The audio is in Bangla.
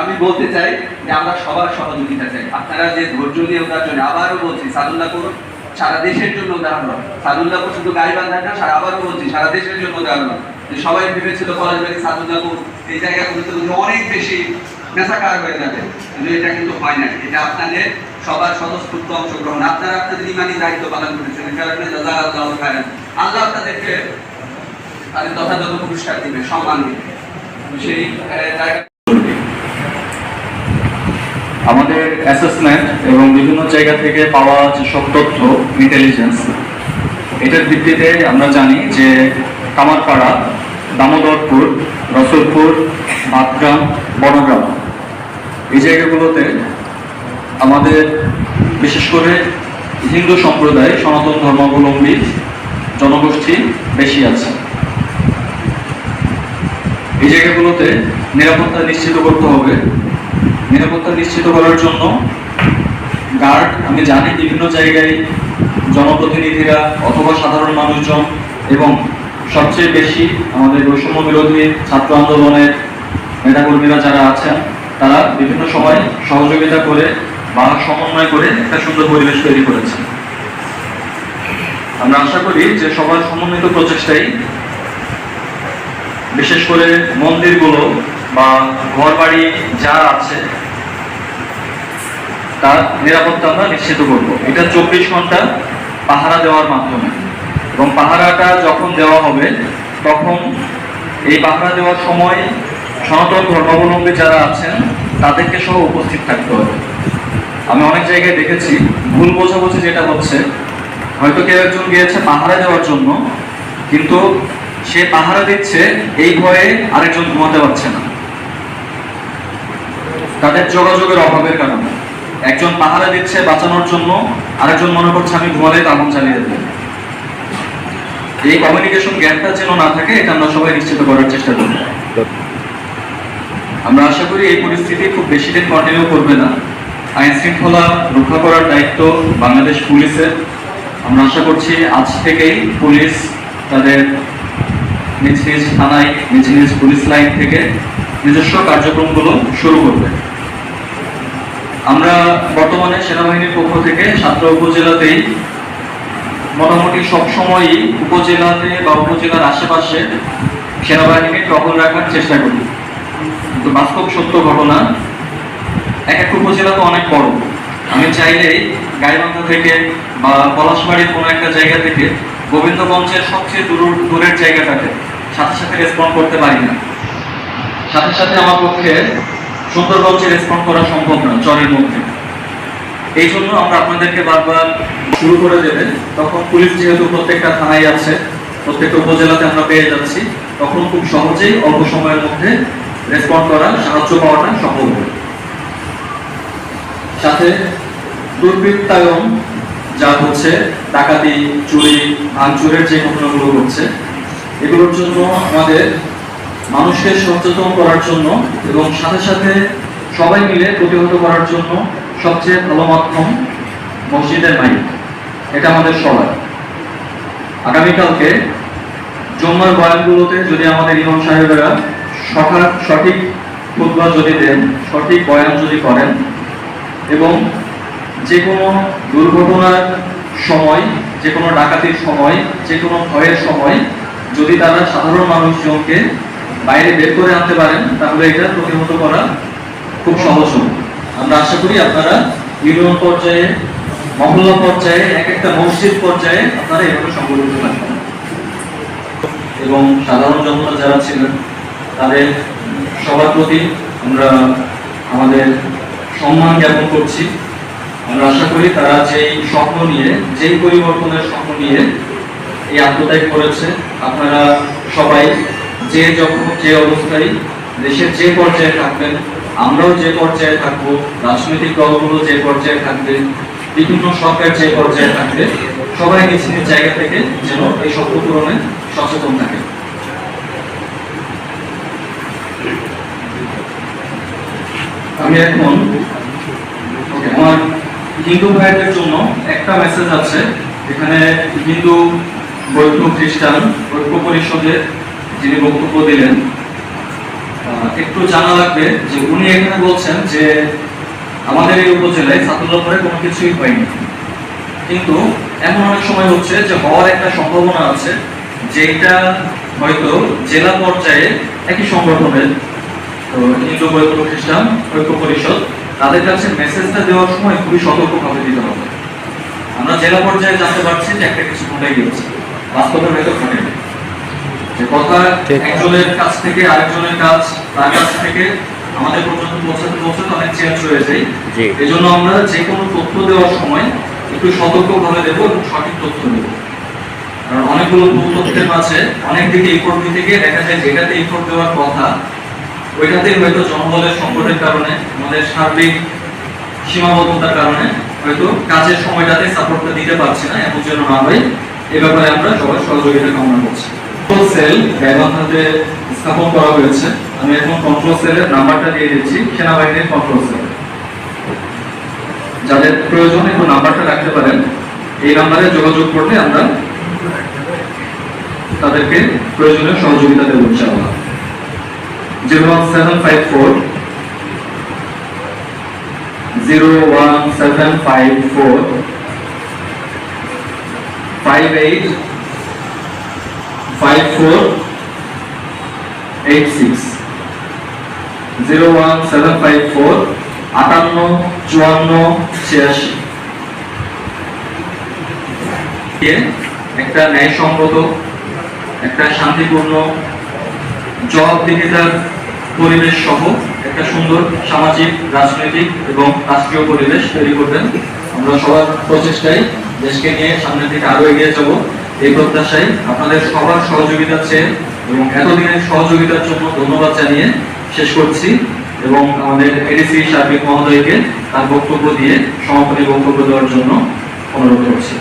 আমি বলতে চাই যে আমরা সবার সহযোগিতা চাই। আপনারা যে ধৈর্য নিয়ে ওঠার জন্য আবারও বলছি সাদুল্লাপুর সারা দেশের জন্য উদাহরণ সাদুল্লাপুর শুধু গাইবান্ধা না সারা আবারও বলছি, সারা দেশের জন্য উদাহরণ যে সবাই ভেবেছিল পলাশবাড়ি সাদুল্লাপুর এই জায়গাগুলোতে অনেক বেশি মেসাকার হয়ে যাবে। কিন্তু এটা কিন্তু হয় না। এটা আপনাদের সবার স্বতঃস্ফূর্ত অংশগ্রহণ। আপনারা আপনাদের ইমানি দায়িত্ব পালন করেছেন। কারণে আল্লাহ আল্লাহ আপনাদেরকে তাদের যথাযথ পুরস্কার দিবে সম্মান দিবে সেই জায়গা আমাদের অ্যাসেসমেন্ট এবং বিভিন্ন জায়গা থেকে পাওয়া যেসব তথ্য ইন্টেলিজেন্স এটার ভিত্তিতে আমরা জানি যে কামারপাড়া, দামোদরপুর, রসুলপুর ভাতগ্রাম বনগ্রাম, এই জায়গাগুলোতে আমাদের বিশেষ করে হিন্দু সম্প্রদায়, সনাতন ধর্মাবলম্বী জনগোষ্ঠী বেশি আছে। এই জায়গাগুলোতে নিরাপত্তা নিশ্চিত করতে হবে। নিরাপত্তা নিশ্চিত করার জন্য গার্ড আমি জানি বিভিন্ন জায়গায় জনপ্রতিনিধিরা অথবা সাধারণ মানুষজন এবং সবচেয়ে বেশি আমাদের বৈষম্য বিরোধী ছাত্র আন্দোলনের নেতাকর্মীরা যারা আছেন, তারা বিভিন্ন সময় সহযোগিতা করে বা সমন্বয় করে একটা সুন্দর পরিবেশ তৈরি করেছে। আমরা আশা করি যে সবার সমন্বিত প্রচেষ্টাই বিশেষ করে মন্দিরগুলো বা ঘর বাড়ি যা আছে তার নিরাপত্তা আমরা নিশ্চিত করব। এটা চব্বিশ ঘণ্টা পাহারা দেওয়ার মাধ্যমে। এবং পাহারাটা যখন দেওয়া হবে, তখন এই পাহারা দেওয়ার সময় সনাতন ধর্মাবলম্বী যারা আছেন, তাদেরকে সহ উপস্থিত থাকতে হবে। আমি অনেক জায়গায় দেখেছি, ভুল বোঝাবুঝি যেটা হচ্ছে, হয়তো কেউ একজন গিয়েছে পাহারা দেওয়ার জন্য, কিন্তু সে পাহারা দিচ্ছে এই ভয়ে আরেকজন ঘুমাতে পারছে না। তাদের যোগাযোগের অভাবের কারণে। একজন পাহারা দিচ্ছে বাঁচানোর জন্য, আরেকজন মনে করছে আমি ঘুমালে আগুন চালিয়ে দেবো। এই কমিউনিকেশন গ্যাপটা যেন না থাকে, এটা আমরা সবাই নিশ্চিত করার চেষ্টা করব। আমরা আশা করি এই পরিস্থিতি খুব বেশি দিন কন্টিনিউ করবে না। আইন শৃঙ্খলা রক্ষা করার দায়িত্ব বাংলাদেশ পুলিশের। আমরা আশা করছি আজ থেকেই পুলিশ তাদের নিজ নিজ থানায়, নিজ নিজ পুলিশ লাইন থেকে নিজস্ব কার্যক্রমগুলো শুরু করবে। আমরা বর্তমানে সেনাবাহিনীর পক্ষ থেকে সাতটা উপজেলাতেই মোটামুটি সবসময়ই উপজেলাতে বা উপজেলার আশেপাশে সেনাবাহিনীকে টহল রাখার চেষ্টা করি। কিন্তু বাস্তব সত্য ঘটনা, এক এক উপজেলা তো অনেক বড়। আমি চাইলেই গাইবান্ধা থেকে বা পলাশবাড়ির কোনো একটা জায়গা থেকে গোবিন্দগঞ্জের সবচেয়ে দূর, দূরের জায়গাটাতে সাথে সাথে রেসপন্ড করতে পারি না। সাথে সাথে আমার পক্ষে সুন্দরগঞ্জে রেসপন্ড করা সম্ভব না চরের মধ্যে। এই জন্য আমরা আপনাদেরকে বারবার শুরু করে দেবেন। তখন পুলিশ যেহেতু প্রত্যেকটা থানায় আছে, প্রত্যেকটা উপজেলাতে আমরা পেয়ে যাচ্ছি, তখন খুব সহজেই অল্প সময়ের মধ্যে রেসপন্ড করা, সাহায্য পাওয়াটা সম্ভব হবে। সাথে দুর্বৃত্তায়ন যা হচ্ছে, ডাকাতি, চুরি, ভাঙচুরের যে ঘটনাগুলো হচ্ছে এগুলোর জন্য আমাদের মানুষকে সচেতন করার জন্য এবং সাথে সাথে সবাই মিলে প্রতিহত করার জন্য সবচেয়ে ভালো মাধ্যম মসজিদের মাইক। এটা আমাদের সবার। আগামীকালকে জম্মার বয়ানগুলোতে যদি আমাদের ইমাম সাহেবেরা সকাল সঠিক খুতবা যদি দেন, সঠিক বয়ান যদি করেন এবং যে কোনো দুর্ঘটনার সময় যে কোনো ডাকাতির সময় যে কোনো ভয়ের সময় যদি তারা সাধারণ মানুষজনকে বাইরে বের করে আনতে পারেন, তাহলে এটা প্রতিহত করা খুব সহজ হবে। আমরা আশা করি আপনারা ইউনিয়ন পর্যায়ে, মহল্লা পর্যায়ে, এক একটা মসজিদ পর্যায়ে আপনারা এভাবে সংগঠিত থাকবেন। এবং সাধারণ জনতা যারা ছিলেন, তাদের সবার প্রতি আমরা আমাদের সম্মান জ্ঞাপন করছি। আমরা আশা করি তারা যেই স্বপ্ন নিয়ে, যেই পরিবর্তনের স্বপ্ন নিয়ে এই আত্মত্যাগ করেছে, আপনারা সবাই যে যখন যে অবস্থায় দেশের যে পর্যায়ে থাকবেন, আমরাও যে পর্যায়ে থাকব, রাজনৈতিক দলগুলো যে পর্যায়ে থাকবে, বিভিন্ন সরকার যে পর্যায়ে থাকবে, সবাই নিজ নিজ জায়গা থেকে যেন এই স্বপ্ন পূরণে সচেতন থাকে। আমি এখন আমার হিন্দু ভাইদের জন্য একটা মেসেজ আছে, এখানে হিন্দু বৌদ্ধ খ্রিস্টান ঐক্য পরিষদের যিনি বক্তব্য দিলেন। একটু জানা লাগবে যে উনি এখানে বলছেন যে আমাদের এই উপজেলায় ছাত্রদপ্তরে কোনো কিছুই হয়নি। কিন্তু এমন অনেক সময় হচ্ছে যে হওয়ার একটা সম্ভাবনা আছে যেটা হয়তো জেলা পর্যায়ে একই সংগঠনের হিন্দু বৈদ্য খ্রিস্টান ঐক্য পরিষদ, তাদের কাছে মেসেজটা দেওয়ার সময় খুবই সতর্কভাবে দিতে হবে। আমরা জেলা পর্যায়ে জানতে পারছি যে একটা কিছু ঘটে গিয়েছে। বাস্তবে হয়তো ঘটেনি। যে কথা ঠিক। একজনের কাছ থেকে আরেকজনের কাছ তার কাছ থেকে আমাদের পর্যন্ত পৌঁছাতে পৌঁছাতে অনেক চেঞ্জ হয়ে যায়। এই জন্য আমরা যে কোনো তথ্য দেওয়ার সময় একটু সতর্কভাবে দেবো এবং সঠিক তথ্য দেবো কারণ অনেকগুলো ভুল তথ্যের মাঝে অনেক দিকে ইফোর্ট দিতে গিয়ে দেখা যায় যেটাতে ইফোর্ট দেওয়ার কথা ওইটাতেই হয়তো জনবলের সংকটের কারণে আমাদের সার্বিক সীমাবদ্ধতার কারণে হয়তো কাজের সময়টাতে সাপোর্টটা দিতে পারছি না এমন যেন না হয় এ ব্যাপারে আমরা সবার সহযোগিতা কামনা করছি কন্ট্রোল সেল গাইবান্ধাতে স্থাপন করা হয়েছে। আমি এখন কন্ট্রোল সেলের নাম্বারটা দিয়ে দিচ্ছি, সেনাবাহিনীর কন্ট্রোল সেল যাদের প্রয়োজন একটু নাম্বারটা রাখতে পারেন, এই নাম্বারে যোগাযোগ করলে আমরা তাদেরকে প্রয়োজনীয় সহযোগিতা দেবো, ইনশাআল্লাহ। Zero one seven five four, zero one seven five four, five eight আটান্ন চুয়ান্ন ছিয়াশি। একটা ন্যায়সঙ্গত, একটা শান্তিপূর্ণ, জবাবদিহিতার পরিবেশ সহ একটা সুন্দর সামাজিক, রাজনৈতিক এবং রাষ্ট্রীয় পরিবেশ তৈরি করবেন। আমরা সবার প্রচেষ্টায় দেশকে নিয়ে সামনের দিকে আরও এগিয়ে যাব। এই প্রত্যাশায় আপনাদের সবার সহযোগিতা চেয়ে এবং এতদিনের সহযোগিতার জন্য ধন্যবাদ জানিয়ে শেষ করছি এবং আমাদের এডিসি সার্বিক মহোদয়কে তার বক্তব্য দিয়ে সমাপনী বক্তব্য দেওয়ার জন্য অনুরোধ করছি।